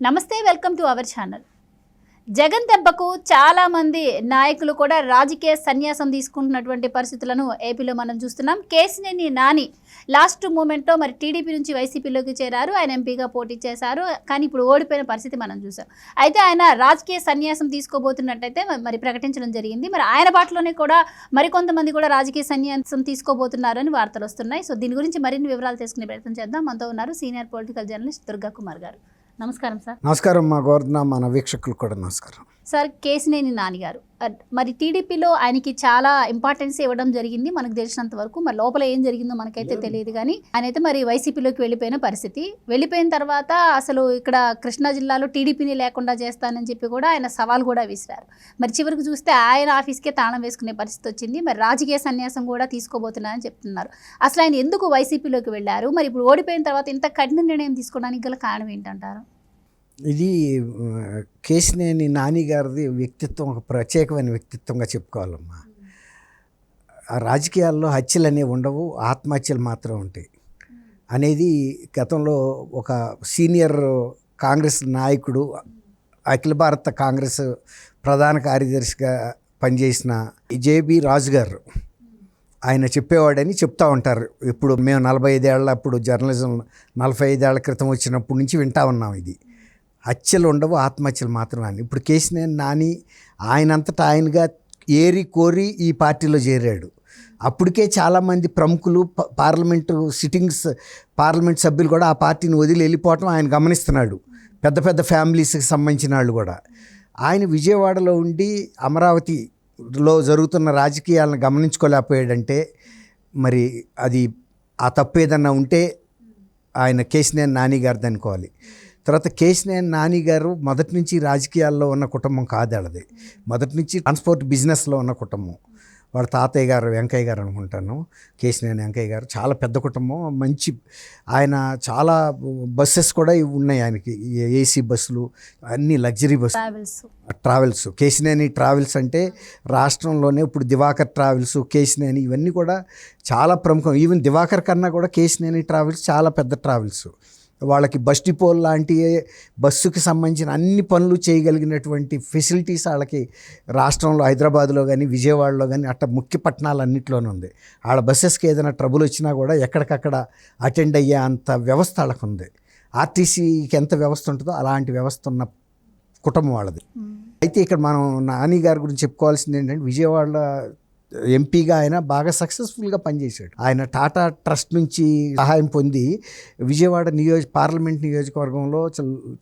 నమస్తే welcome to our channel. Jagan దెబ్బకు చాలామంది నాయకులు కూడా రాజకీయ సన్యాసం తీసుకుంటున్నటువంటి పరిస్థితులను ఏపీలో మనం చూస్తున్నాం. కేసినేని నాని లాస్ట్ మూమెంట్లో మరి టీడీపీ నుంచి వైసీపీలోకి చేరారు. ఆయన ఎంపీగా పోటీ చేశారు. కానీ ఇప్పుడు ఓడిపోయిన పరిస్థితి మనం చూసాం. అయితే ఆయన రాజకీయ సన్యాసం తీసుకోబోతున్నట్టయితే మరి ప్రకటించడం జరిగింది. మరి ఆయన బాటలోనే కూడా మరికొంతమంది కూడా రాజకీయ సన్యాసం తీసుకోబోతున్నారని వార్తలు వస్తున్నాయి. సో దీని గురించి మరిన్ని వివరాలు తెలుసుకునే ప్రయత్నం చేద్దాం. మనతో ఉన్నారు senior political journalist Durga Kumar garu. నమస్కారం సార్. నమస్కారం మా గోవర్ధన మన వీక్షకులు కూడా నమస్కారం. సార్ కేసినేని నానిగారు మరి టీడీపీలో ఆయనకి చాలా ఇంపార్టెన్స్ ఇవ్వడం జరిగింది మనకు తెలిసినంత వరకు. మరి లోపల ఏం జరిగిందో మనకైతే తెలియదు కానీ ఆయన అయితే మరి వైసీపీలోకి వెళ్ళిపోయిన పరిస్థితి. వెళ్ళిపోయిన తర్వాత అసలు ఇక్కడ కృష్ణా జిల్లాలో టీడీపీని లేకుండా చేస్తానని చెప్పి కూడా ఆయన సవాల్ కూడా విసిరారు. మరి చివరికి చూస్తే ఆయన ఆఫీస్కే తాళం వేసుకునే పరిస్థితి వచ్చింది. మరి రాజకీయ సన్యాసం కూడా తీసుకోబోతున్నారని చెప్తున్నారు. అసలు ఆయన ఎందుకు వైసీపీలోకి వెళ్ళారు? మరి ఇప్పుడు ఓడిపోయిన తర్వాత ఇంత కఠిన నిర్ణయం తీసుకోవడానికి గల కారణం ఏంటంటారు? ఇది కేశినేని నాని గారిది వ్యక్తిత్వం ఒక ప్రత్యేకమైన వ్యక్తిత్వంగా చెప్పుకోవాలమ్మా. ఆ రాజకీయాల్లో హత్యలు అనేవి ఉండవు ఆత్మహత్యలు మాత్రం ఉంటాయి. అనేది గతంలో ఒక సీనియర్ కాంగ్రెస్ నాయకుడు అఖిల భారత కాంగ్రెస్ ప్రధాన కార్యదర్శిగా పనిచేసిన జేబి రాజు గారు ఆయన చెప్పేవాడని చెప్తా ఉంటారు. ఇప్పుడు మేము నలభై ఐదేళ్ళ అప్పుడు జర్నలిజం నలభై ఐదేళ్ళ క్రితం వచ్చినప్పటి నుంచి వింటా ఉన్నాం ఇది. హత్యలు ఉండవు ఆత్మహత్యలు మాత్రమే అని ఇప్పుడు కేసినేని నాని ఆయనంతటా ఆయనగా ఏరి కోరి ఈ పార్టీలో చేరాడు. అప్పటికే చాలామంది ప్రముఖులు పార్లమెంటు సిట్టింగ్స్ పార్లమెంట్ సభ్యులు కూడా ఆ పార్టీని వదిలి వెళ్ళిపోవటం ఆయన గమనిస్తున్నాడు. పెద్ద పెద్ద ఫ్యామిలీస్కి సంబంధించిన వాళ్ళు కూడా. ఆయన విజయవాడలో ఉండి అమరావతిలో జరుగుతున్న రాజకీయాలను గమనించుకోలేకపోయాడంటే మరి అది ఆ తప్పు ఏదన్నా ఉంటే ఆయన కేసినేని నాని గారిది అనుకోవాలి. తర్వాత కేసినేని నాని గారు మొదటి నుంచి రాజకీయాల్లో ఉన్న కుటుంబం కాదు వాళ్ళది మొదటి నుంచి ట్రాన్స్పోర్ట్ బిజినెస్లో ఉన్న కుటుంబం. వాళ్ళ తాతయ్య గారు వెంకయ్య గారు అనుకుంటాను. కేసినేని వెంకయ్య గారు చాలా పెద్ద కుటుంబం. మంచి ఆయన చాలా బస్సెస్ కూడా ఉన్నాయి ఆయనకి. ఏసీ బస్సులు అన్ని luxury bus. Travels. Travels. Kesineni travels అంటే రాష్ట్రంలోనే ఇప్పుడు దివాకర్ ట్రావెల్స్ కేసినేని ఇవన్నీ కూడా చాలా ప్రముఖం. ఈవెన్ దివాకర్ కన్నా కూడా కేసినేని ట్రావెల్స్ చాలా పెద్ద ట్రావెల్స్. వాళ్ళకి బస్ డిపోల్ లాంటి బస్సుకి సంబంధించిన అన్ని పనులు చేయగలిగినటువంటి ఫెసిలిటీస్ వాళ్ళకి రాష్ట్రంలో హైదరాబాద్లో కానీ విజయవాడలో కానీ అట్ట ముఖ్య పట్టణాలన్నింటిలోనూ ఉంది. వాళ్ళ బస్సెస్కి ఏదైనా ట్రబుల్ వచ్చినా కూడా ఎక్కడికక్కడ అటెండ్ అయ్యే అంత వ్యవస్థ వాళ్ళకు ఉంది. ఆర్టీసీకి ఎంత వ్యవస్థ ఉంటుందో అలాంటి వ్యవస్థ ఉన్న కుటుంబం వాళ్ళది. అయితే ఇక్కడ మనం నాని గారి గురించి చెప్పుకోవాల్సింది ఏంటంటే విజయవాడ ఎంపీగా ఆయన బాగా సక్సెస్ఫుల్గా పనిచేశాడు. ఆయన టాటా ట్రస్ట్ నుంచి సహాయం పొంది విజయవాడ నియోజక పార్లమెంట్ నియోజకవర్గంలో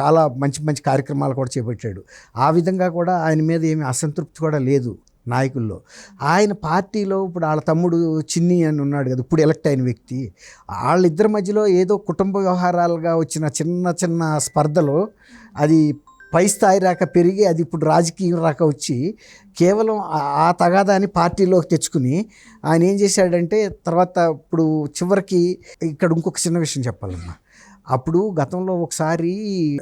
చాలా మంచి మంచి కార్యక్రమాలు కూడా చేపట్టాడు. ఆ విధంగా కూడా ఆయన మీద ఏమి అసంతృప్తి కూడా లేదు నాయకుల్లో. ఆయన పార్టీలో ఇప్పుడు వాళ్ళ తమ్ముడు చిన్ని అని ఉన్నాడు కదా ఇప్పుడు ఎలక్ట్ అయిన వ్యక్తి. వాళ్ళిద్దరి మధ్యలో ఏదో కుటుంబ వ్యవహారాలుగా వచ్చిన చిన్న చిన్న స్పర్ధలో అది పై స్థాయి రాక పెరిగి అది ఇప్పుడు రాజకీయం రాక వచ్చి కేవలం ఆ- తగాదాన్ని పార్టీలోకి తెచ్చుకుని ఆయన ఏం చేశాడంటే తర్వాత ఇప్పుడు చివరికి ఇక్కడ ఇంకొక చిన్న విషయం చెప్పాలమ్మా. అప్పుడు గతంలో ఒకసారి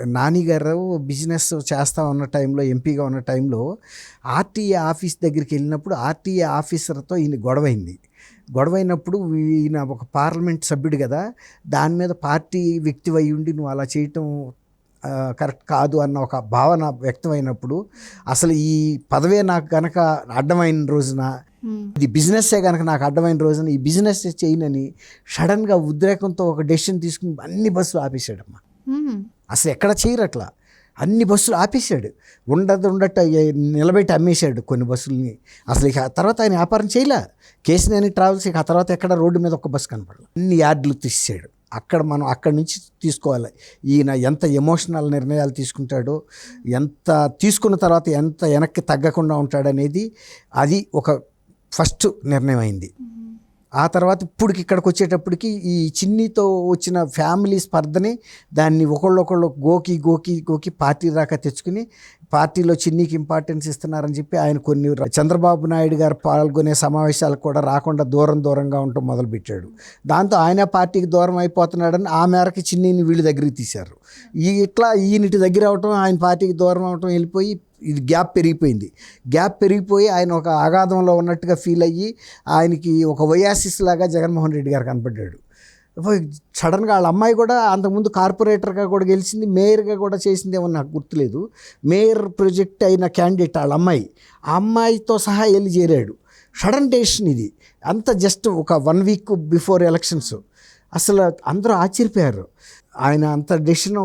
నానిగారు బిజినెస్ చేస్తా ఉన్న టైంలో ఎంపీగా ఉన్న టైంలో ఆర్టీఏ ఆఫీస్ దగ్గరికి వెళ్ళినప్పుడు ఆర్టీఏ ఆఫీసర్తో ఈయన గొడవైంది. గొడవైనప్పుడు ఈయన ఒక పార్లమెంట్ సభ్యుడు కదా దాని మీద పార్టీ వ్యక్తి అయి ఉండి నువ్వు అలా చేయటం కరెక్ట్ కాదు అన్న ఒక భావన వ్యక్తమైనప్పుడు అసలు ఈ పదవే నాకు గనక అడ్డమైన రోజున ఇది బిజినెస్సే కనుక నాకు అడ్డమైన రోజున ఈ బిజినెస్ చేయనని సడన్గా ఉద్రేకంతో ఒక డెసిషన్ తీసుకుని అన్ని బస్సులు ఆపేశాడమ్మా. అసలు ఎక్కడ చేయరు అట్లా అన్ని బస్సులు ఆపేశాడు. ఉండదు ఉండట నిలబెట్టి అమ్మేశాడు కొన్ని బస్సుల్ని. అసలు ఇక ఆ తర్వాత ఆయన వ్యాపారం చేయలే. కేసినేని ట్రావెల్స్ ఇక ఆ తర్వాత ఎక్కడ రోడ్డు మీద ఒక బస్సు కనపడలేదు అన్ని యార్డులు తీసాడు అక్కడ మనం అక్కడి నుంచి తీసుకోవాలి. ఈయన ఎంత ఎమోషనల్ నిర్ణయాలు తీసుకుంటాడో ఎంత తీసుకున్న తర్వాత ఎంత వెనక్కి తగ్గకుండా ఉంటాడనేది అది ఒక ఫస్ట్ నిర్ణయం అయింది ఆ తర్వాత ఇప్పటికి ఇక్కడికి వచ్చేటప్పటికి ఈ చిన్నీతో వచ్చిన ఫ్యామిలీ స్పర్ధని దాన్ని ఒకళ్ళొకళ్ళు గోకి గోకి గోకి పార్టీ దాకా తెచ్చుకుని పార్టీలో చిన్నీకి ఇంపార్టెన్స్ ఇస్తున్నారని చెప్పి ఆయన కొన్ని చంద్రబాబు నాయుడు గారు పాల్గొనే సమావేశాలకు కూడా రాకుండా దూరం దూరంగా ఉండటం మొదలుపెట్టాడు. దాంతో ఆయన పార్టీకి దూరం అయిపోతున్నాడని ఆ మేరకి చిన్నీని వీళ్ళ దగ్గరికి తీశారు. ఈ ఇట్లా ఈయనటి దగ్గర అవటం ఆయన పార్టీకి దూరం అవటం వెళ్ళిపోయి ఇది గ్యాప్ పెరిగిపోయింది. గ్యాప్ పెరిగిపోయి ఆయన ఒక ఆగాధంలో ఉన్నట్టుగా ఫీల్ అయ్యి ఆయనకి ఒక వయాసిస్ లాగా జగన్మోహన్ రెడ్డి గారు కనపడ్డాడు. సడన్గా వాళ్ళ అమ్మాయి కూడా అంతకుముందు కార్పొరేటర్గా కూడా గెలిచింది మేయర్గా కూడా చేసింది ఏమో నాకు గుర్తులేదు. మేయర్ ప్రొజెక్ట్ అయిన క్యాండిడేట్ వాళ్ళ అమ్మాయి. ఆ అమ్మాయితో సహా వెళ్ళి చేరాడు. సడన్ డెసిషన్ ఇది. అంత జస్ట్ ఒక వన్ వీక్ బిఫోర్ ఎలక్షన్స్. అసలు అందరూ ఆశ్చర్యపోయారు. ఆయన అంత డెసిషన్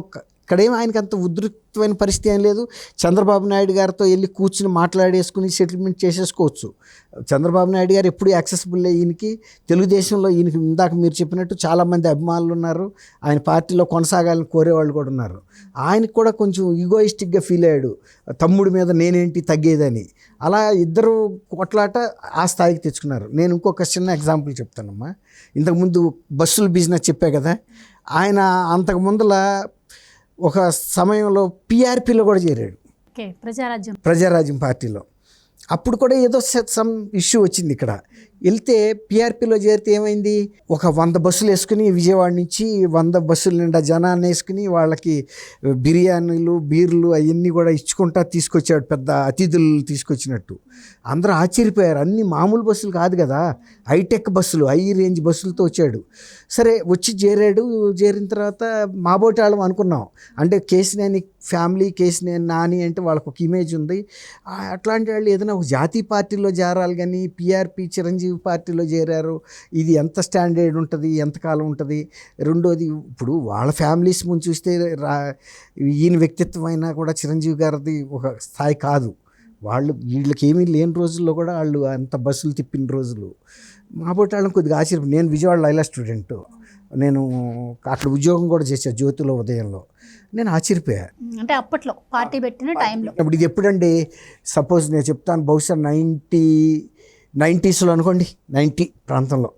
ఇక్కడేం ఆయనకి అంత ఉధృతమైన పరిస్థితి ఏం లేదు. చంద్రబాబు నాయుడు గారితో వెళ్ళి కూర్చుని మాట్లాడేసుకుని సెటిల్మెంట్ చేసేసుకోవచ్చు. చంద్రబాబు నాయుడు గారు ఎప్పుడు యాక్సెసిబుల్ ఈయనకి. తెలుగుదేశంలో ఈయనకి ఇందాక మీరు చెప్పినట్టు చాలామంది అభిమానులు ఉన్నారు. ఆయన పార్టీలో కొనసాగాలని కోరేవాళ్ళు కూడా ఉన్నారు. ఆయనకు కూడా కొంచెం ఈగోయిస్టిక్గా ఫీల్ అయ్యాడు. తమ్ముడి మీద నేనేంటి తగ్గేదని. అలా ఇద్దరు కొట్లాట ఆ స్థాయికి తెచ్చుకున్నారు. నేను ఇంకొక చిన్న ఎగ్జాంపుల్ చెప్తానమ్మా. ఇంతకుముందు బస్సుల బిజినెస్ చెప్పా కదా. ఆయన అంతకు ముందల ఒక సమయంలో పిఆర్పిలో కూడా చేరాడు. ప్రజారాజ్యం. ప్రజారాజ్యం పార్టీలో. అప్పుడు కూడా ఏదో సమ్ ఇష్యూ వచ్చింది ఇక్కడ. వెళ్తే పిఆర్పిలో చేరితే ఏమైంది? ఒక వంద బస్సులు వేసుకుని విజయవాడ నుంచి వంద బస్సులు నిండా జనాన్ని వేసుకుని వాళ్ళకి బిర్యానీలు బీర్లు అవన్నీ కూడా ఇచ్చుకుంటా తీసుకొచ్చాడు పెద్ద అతిథులు తీసుకొచ్చినట్టు. అందరూ ఆశ్చర్యపోయారు. అన్ని మామూలు బస్సులు కాదు కదా. హైటెక్ బస్సులు హై రేంజ్ బస్సులతో వచ్చాడు. సరే వచ్చి చేరాడు. చేరిన తర్వాత మాబోటి వాళ్ళం అనుకున్నాం. అంటే కేసినేని ఫ్యామిలీ కేసినేని నాని అంటే వాళ్ళకు ఒక ఇమేజ్ ఉంది. అట్లాంటి వాళ్ళు ఏదైనా ఒక జాతీయ పార్టీలో చేరాలి కానీ పిఆర్పి చిరంజీవి పార్టీలో చేరారు ఇది ఎంత స్టాండర్డ్ ఉంటుంది ఎంతకాలం ఉంటుంది? రెండోది ఇప్పుడు వాళ్ళ ఫ్యామిలీస్ ముందు చూస్తే రా ఈయన వ్యక్తిత్వం అయినా కూడా చిరంజీవి గారిది ఒక స్థాయి కాదు. వాళ్ళు వీళ్ళకి ఏమీ లేని రోజుల్లో కూడా వాళ్ళు అంత బస్సులు తిప్పిన రోజులు. మా బొట్టి వాళ్ళని కొద్దిగా ఆశ్చర్యం నేను విజయవాడ లైలా స్టూడెంట్. నేను అక్కడ ఉద్యోగం కూడా చేశాను జ్యోతిలో ఉదయంలో. నేను ఆశ్చర్యపోయా. అంటే అప్పట్లో పార్టీ పెట్టిన టైంలో. ఇప్పుడు ఇది ఎప్పుడండి? సపోజ్ నేను చెప్తాను బహుశా నైంటీ నైంటీస్లో అనుకోండి నైంటీ ప్రాంతంలో.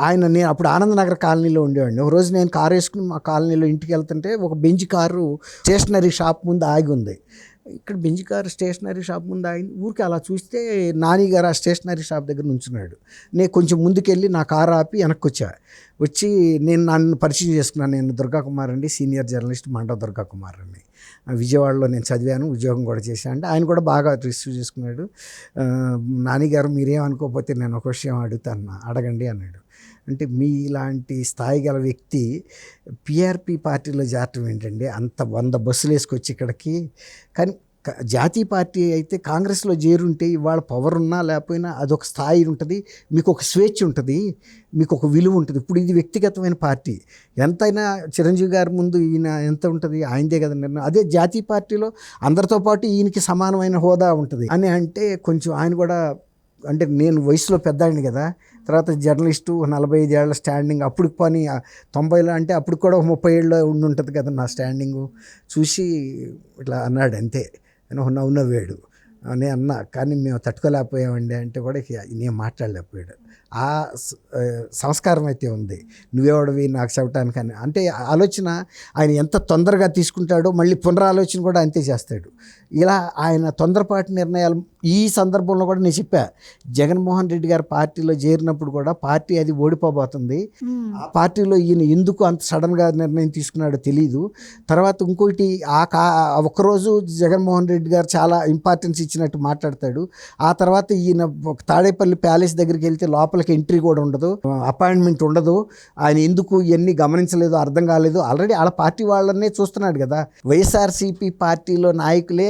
ఆయన నేను అప్పుడు ఆనందనగర్ కాలనీలో ఉండేవాడిని. ఒక రోజు నేను కారు వేసుకుని మా కాలనీలో ఇంటికి వెళ్తుంటే ఒక బెంచ్ కారు స్టేషనరీ షాప్ ముందు ఆగి ఉంది. ఇక్కడ బెంచ్ కారు స్టేషనరీ షాప్ ముందు ఆగి ఊరికి అలా చూస్తే నాని గారు ఆ స్టేషనరీ షాప్ దగ్గర నుంచున్నాడు. నేను కొంచెం ముందుకెళ్ళి నా కారు ఆపి వెనక్కి వచ్చా వచ్చి నేను నన్ను పరిచయం చేసుకున్నాను. నేను దుర్గాకుమార్ అండి సీనియర్ జర్నలిస్ట్ మండవ దుర్గాకుమార్ అండి. విజయవాడలో నేను చదివాను ఉద్యోగం కూడా చేశాను అంటే ఆయన కూడా బాగా రిసీవ్ చేసుకున్నాడు. నానిగారు మీరేమనుకోకపోతే నేను ఒక విషయం అడుగుతాను అడగండి అన్నాడు. అంటే మీ ఇలాంటి స్థాయి గల వ్యక్తి పిఆర్పి పార్టీలో చేరటం ఏంటండి? అంత వంద బస్సులు వేసుకొచ్చి ఇక్కడికి. కానీ జాతీయ పార్టీ అయితే కాంగ్రెస్లో చేరుంటే ఇవాళ పవర్ ఉన్నా లేకపోయినా అదొక స్థాయి ఉంటుంది మీకు ఒక స్వేచ్ఛ ఉంటుంది మీకు ఒక విలువ ఉంటుంది. ఇప్పుడు ఇది వ్యక్తిగతమైన పార్టీ. ఎంతైనా చిరంజీవి గారి ముందు ఈయన ఎంత ఉంటుంది ఆయనదే కదా నిర్ణయం. అదే జాతీయ పార్టీలో అందరితో పాటు ఈయనకి సమానమైన హోదా ఉంటుంది. అని అంటే కొంచెం ఆయన కూడా అంటే నేను వయసులో పెద్దాడిని కదా తర్వాత జర్నలిస్టు నలభై ఐదు ఏళ్ళ స్టాండింగ్ అప్పుడు పని తొంభైలో అంటే అప్పుడు కూడా ఒక ముప్పై ఏళ్ళు ఉండి ఉంటుంది కదా నా స్టాండింగు. చూసి ఇట్లా అన్నాడు అంతే అని నవ్వు నవ్వాడు అని అన్నా. కానీ మేము తట్టుకోలేకపోయామండి అంటే కూడా నేను మాట్లాడలేకపోయాడు. ఆ సంస్కారం అయితే ఉంది. నువ్వెవడవి? నాకు చెప్పడానికి అని. అంటే ఆలోచన ఆయన ఎంత తొందరగా తీసుకుంటాడో మళ్ళీ పునరాలోచన కూడా అంతే చేస్తాడు. ఇలా ఆయన తొందరపాటు నిర్ణయాలు ఈ సందర్భంలో కూడా నేను చెప్పా. జగన్మోహన్ రెడ్డి గారి పార్టీలో చేరినప్పుడు కూడా పార్టీ అది ఓడిపోబోతుంది. ఆ పార్టీలో ఈయన ఎందుకు అంత సడన్గా నిర్ణయం తీసుకున్నాడో తెలియదు తర్వాత ఇంకోటి ఆ కా ఆ ఒక్కరోజు జగన్మోహన్ రెడ్డి గారు చాలా ఇంపార్టెన్స్ ఇచ్చినట్టు మాట్లాడతాడు. ఆ తర్వాత ఈయన తాడేపల్లి ప్యాలెస్ దగ్గరికి వెళ్తే లోపలికి ఎంట్రీ కూడా ఉండదు. అపాయింట్మెంట్ ఉండదు. ఆయన ఎందుకు ఇవన్నీ గమనించలేదు అర్థం కాలేదు. ఆల్రెడీ వాళ్ళ పార్టీ వాళ్ళనే చూస్తున్నాడు కదా. వైఎస్ఆర్సీపీ పార్టీలో నాయకులే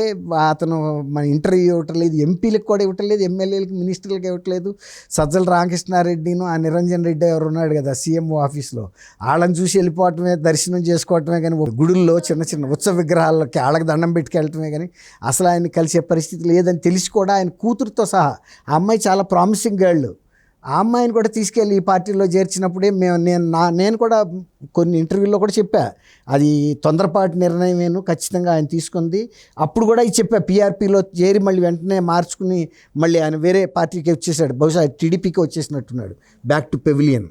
అతను మన ఇంటర్వ్యూ ఇవ్వట్లేదు. ఎంపీలకు కూడా ఇవ్వట్లేదు. ఎమ్మెల్యేలకు మినిస్టర్లకు ఇవ్వట్లేదు. సజ్జల రామకృష్ణారెడ్డిను ఆ నిరంజన్ రెడ్డి ఎవరు ఉన్నాడు కదా సీఎంఓ ఆఫీస్లో. వాళ్ళని చూసి వెళ్ళిపోవటమే దర్శనం చేసుకోవటమే కానీ గుడుల్లో చిన్న చిన్న ఉత్సవ విగ్రహాలకి వాళ్ళకి దండం పెట్టుకెళ్ళటమే కానీ అసలు ఆయన కలిసే పరిస్థితి లేదని తెలిసి కూడా ఆయన కూతురుతో సహా ఆ అమ్మాయి చాలా ప్రామిసింగ్ గర్ల్ ఆ అమ్మాయిని కూడా తీసుకెళ్ళి ఈ పార్టీలో చేర్చినప్పుడే మేము నేను నా నేను కూడా కొన్ని ఇంటర్వ్యూల్లో కూడా చెప్పా. అది తొందరపాటు నిర్ణయమేను ఖచ్చితంగా ఆయన తీసుకుంది. అప్పుడు కూడా ఇది చెప్పా పీఆర్పీలో చేరి మళ్ళీ వెంటనే మార్చుకుని మళ్ళీ ఆయన వేరే పార్టీకి వచ్చేసాడు. బహుశా టీడీపీకి వచ్చేసినట్టున్నాడు. బ్యాక్ టు పెవిలియన్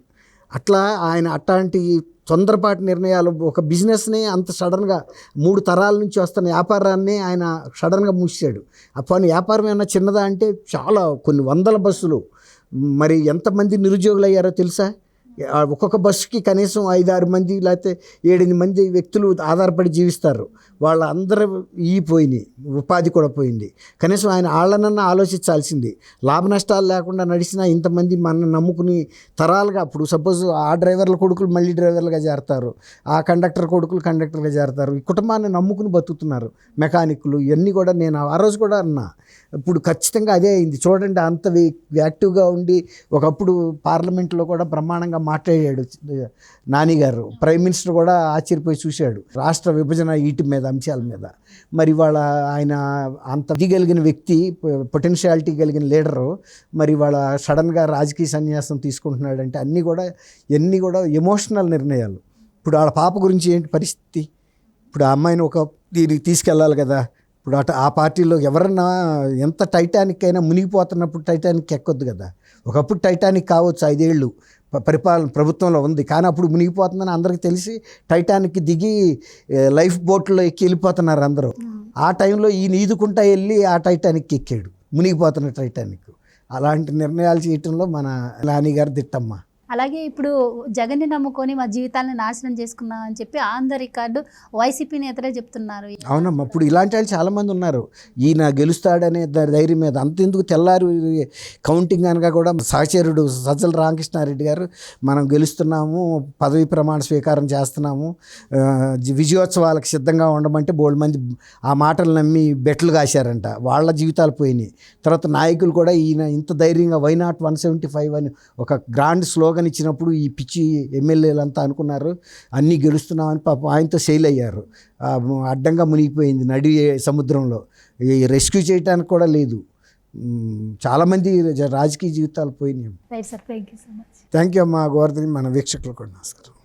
అట్లా ఆయన అట్లాంటి తొందరపాటు నిర్ణయాలు ఒక బిజినెస్ని అంత సడన్గా మూడు తరాల నుంచి వస్తున్న వ్యాపారాన్ని ఆయన సడన్గా మూసాడు ఆ పని వ్యాపారం ఏమన్నా చిన్నదా అంటే చాలా కొన్ని వందల బస్సులు మరి ఎంతమంది నిరుద్యోగులు అయ్యారో తెలుసా? ఒక్కొక్క బస్సుకి కనీసం ఐదు ఆరు మంది లేకపోతే ఏడెనిమిది మంది వ్యక్తులు ఆధారపడి జీవిస్తారు. వాళ్ళందరూ ఈ పోయినాయి ఉపాధి కూడా పోయింది. కనీసం ఆయన వాళ్ళనన్నా ఆలోచించాల్సింది. లాభ నష్టాలు లేకుండా నడిచినా ఇంతమంది మన నమ్ముకుని తరాలుగా అప్పుడు సపోజ్ ఆ డ్రైవర్ల కొడుకులు మళ్ళీ డ్రైవర్లుగా చేరతారు ఆ కండక్టర్ కొడుకులు కండక్టర్గా చేరతారు ఈ కుటుంబాన్ని నమ్ముకుని బతుకుతున్నారు మెకానిక్లు. ఇవన్నీ కూడా నేను ఆ రోజు కూడా అన్నా. ఇప్పుడు ఖచ్చితంగా అదే అయింది. చూడండి అంత యాక్టివ్గా ఉండి ఒకప్పుడు పార్లమెంట్లో కూడా బ్రహ్మాండంగా మాట్లాడాడు నాని గారు ప్రైమ్ మినిస్టర్ కూడా ఆశ్చర్యపోయి చూశాడు. రాష్ట్ర విభజన వీటి మీద అంశాల మీద. మరి వాళ్ళ ఆయన అంత దిగలిగిన వ్యక్తి పొటెన్షియాలిటీ కలిగిన లీడరు మరి వాళ్ళ సడన్గా రాజకీయ సన్యాసం తీసుకుంటున్నాడంటే అన్నీ కూడా ఎన్ని కూడా ఎమోషనల్ నిర్ణయాలు. ఇప్పుడు వాళ్ళ పాప గురించి ఏంటి పరిస్థితి? ఇప్పుడు ఆ అమ్మాయిని ఒక దీనికి తీసుకెళ్ళాలి కదా. ఇప్పుడు అటు ఆ పార్టీలో ఎవరన్నా ఎంత టైటానిక్ అయినా మునిగిపోతున్నప్పుడు టైటానిక్ ఎక్కొద్దు కదా. ఒకప్పుడు టైటానిక్ కావచ్చు ఐదేళ్ళు. పరిపాలన ప్రభుత్వంలో ఉంది. కానీ అప్పుడు మునిగిపోతుందని అందరికీ తెలిసి టైటానిక్ దిగి లైఫ్ బోట్లో ఎక్కి వెళ్ళిపోతున్నారు అందరూ. ఆ టైంలో ఈయన ఈదుకుంటా వెళ్ళి ఆ టైటానిక్ ఎక్కాడు. మునిగిపోతున్న టైటానిక్. అలాంటి నిర్ణయాలు చేయటంలో మన లాని గారు దిట్టమ్మ. అలాగే ఇప్పుడు జగన్ని నమ్ముకొని మా జీవితాలను నాశనం చేసుకున్నాం అని చెప్పి ఆంధ్ర రికార్డు వైసీపీ నేతలే చెప్తున్నారు. అవునమ్మా ఇప్పుడు ఇలాంటి వాళ్ళు చాలామంది ఉన్నారు. ఈయన గెలుస్తాడనే ధైర్యం మీద అంతెందుకు తెల్లారు కౌంటింగ్ అనగా కూడా సహచరుడు సజ్జల రామకృష్ణారెడ్డి గారు మనం గెలుస్తున్నాము పదవి ప్రమాణ స్వీకారం చేస్తున్నాము విజయోత్సవాలకు సిద్ధంగా ఉండమంటే బోల్డ్ మంది ఆ మాటలు నమ్మి బెట్లు కాశారంట. వాళ్ళ జీవితాలు పోయినాయి. తర్వాత నాయకులు కూడా ఈయన ఇంత ధైర్యంగా why not one seventy five అని ఒక గ్రాండ్ స్లో స్లోగన్ ఇచ్చినప్పుడు ఈ పిచ్చి ఎమ్మెల్యేలంతా అనుకున్నారు అన్నీ గెలుస్తున్నామని పాపం ఆయనతో సెయిల్ అయ్యారు. అడ్డంగా మునిగిపోయింది నడి సముద్రంలో. ఈ రెస్క్యూ చేయడానికి కూడా లేదు. చాలామంది రాజకీయ జీవితాలు పోయినాయి. థ్యాంక్ యూ అమ్మా గోవర్ధని. మన వీక్షకులు కూడా నమస్కారం.